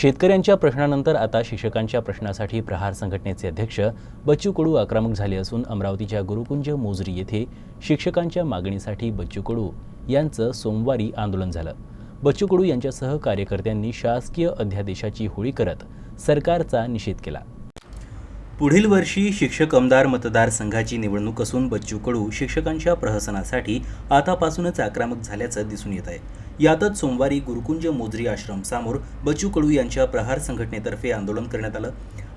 शेतकऱ्यांच्या प्रश्नानंतर आता शिक्षकांच्या प्रश्नासाठी प्रहार संघटनेचे अध्यक्ष बच्चू कडू आक्रमक झाले असून अमरावतीच्या गुरुकुंज मोजरी येथे शिक्षकांच्या मागणीसाठी बच्चू कडू यांचं सोमवारी आंदोलन झालं. बच्चू कडू यांच्यासह कार्यकर्त्यांनी शासकीय अध्यादेशाची होळी करत सरकारचा निषेध केला. पुढील वर्षी शिक्षक आमदार मतदारसंघाची निवडणूक असून बच्चू कडू शिक्षकांच्या प्रहसनासाठी आतापासूनच आक्रमक झाल्याचं दिसून येत आहे. यातच सोमवारी गुरुकुंज मोजरी आश्रम समोर बच्चू कडू यांच्या प्रहार संघटनेतर्फे आंदोलन करण्यात आलं.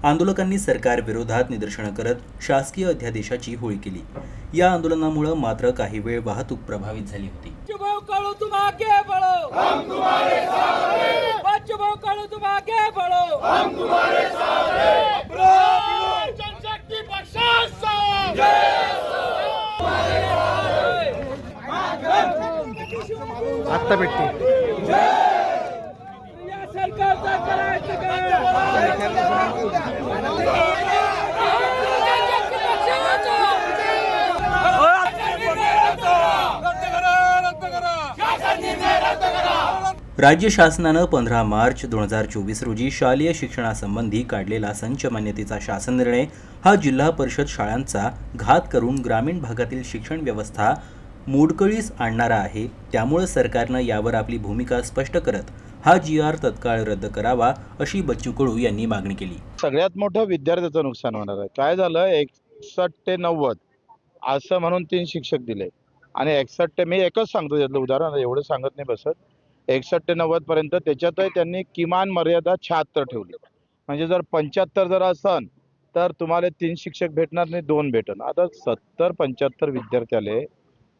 आंदोलकांनी सरकारविरोधात निदर्शनं करत शासकीय अध्यादेशाची होळी केली. या आंदोलनामुळे मात्र काही वेळ वाहतूक प्रभावित झाली होती. आत्ता भेटते. राज्य शासनानं पंधरा मार्च दोन हजार चोवीस रोजी शालेय शिक्षणासंबंधी काढलेला संच मान्यतेचा शासन निर्णय हा जिल्हा परिषद शाळांचा घात करून ग्रामीण भागातील शिक्षण व्यवस्था मोडकळीस आणणारा आहे त्यामुळे सरकारनं यावर आपली भूमिका स्पष्ट करत हा जी आर तत्काळ रद्द करावा अशी बच्चू कडू यांनी मागणी केली. सगळ्यात मोठं विद्यार्थ्याचं नुकसान होणार आहे. काय झालं? एकसष्ट ते नव्वद असं म्हणून तीन शिक्षक दिले. आणि एकसष्ट ते मी एकच सांगतो त्यातलं उदाहरण एवढं सांगत नाही बसत. एकसष्ट ते नव्वद पर्यंत त्याच्यातही त्यांनी किमान मर्यादा शहात्तर ठेवली. म्हणजे जर पंच्याहत्तर जर असन तर तुम्हाला तीन शिक्षक भेटणार नाही दोन भेटणार आता सत्तर पंच्याहत्तर विद्यार्थ्याले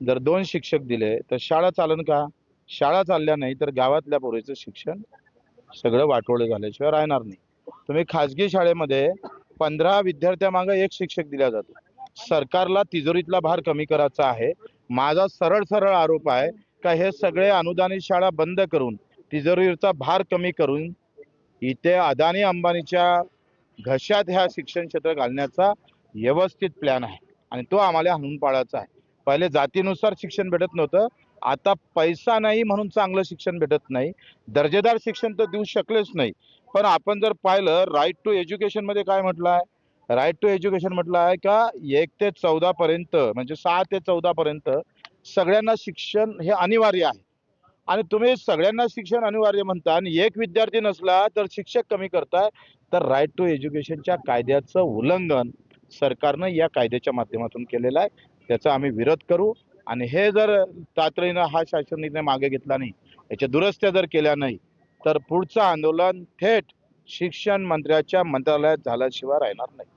जर दोन शिक्षक दिले तर शाळा चालन का? शाळा चालल्या नाही तर गावातल्या पोरीचं शिक्षण सगळं वाटोळं झाल्याशिवाय राहणार नाही. तुम्ही खाजगी शाळेमध्ये पंधरा विद्यार्थ्यामागे एक शिक्षक दिला जातो. सरकारला तिजोरीतला भार कमी करायचा आहे. माझा सरळ सरळ आरोप आहे का हे सगळे अनुदानित शाळा बंद करून तिजोरीचा भार कमी करून इथे अदानी अंबानीच्या घशात ह्या शिक्षण क्षेत्र घालण्याचा व्यवस्थित प्लॅन आहे. आणि तो आम्हाला हाणून पाडायचा आहे. पहिले जातीनुसार शिक्षण भेटत नव्हतं. आता पैसा नाही म्हणून चांगलं शिक्षण भेटत नाही. दर्जेदार शिक्षण तर देऊ शकलेच नाही. पण आपण जर पाहिलं राईट टू एज्युकेशनमध्ये काय म्हटलं आहे राईट टू एज्युकेशन म्हटलं आहे का एक ते चौदापर्यंत म्हणजे सहा ते चौदापर्यंत सगळ्यांना शिक्षण हे अनिवार्य आहे. आणि तुम्ही सगळ्यांना शिक्षण अनिवार्य म्हणता आणि एक विद्यार्थी नसला तर शिक्षक कमी करताय तर राईट टू एज्युकेशनच्या कायद्याचं उल्लंघन सरकारनं या कायद्याच्या माध्यमातून केलेलं आहे. त्याचा आम्ही विरोध करू. आणि हे जर तातडीनं हा शासन निर्णय मागे घेतला नाही याच्या दुरुस्त्या जर केल्या नाही तर पुढचं आंदोलन थेट शिक्षण मंत्र्याच्या मंत्रालयात झाल्याशिवाय राहणार नाही.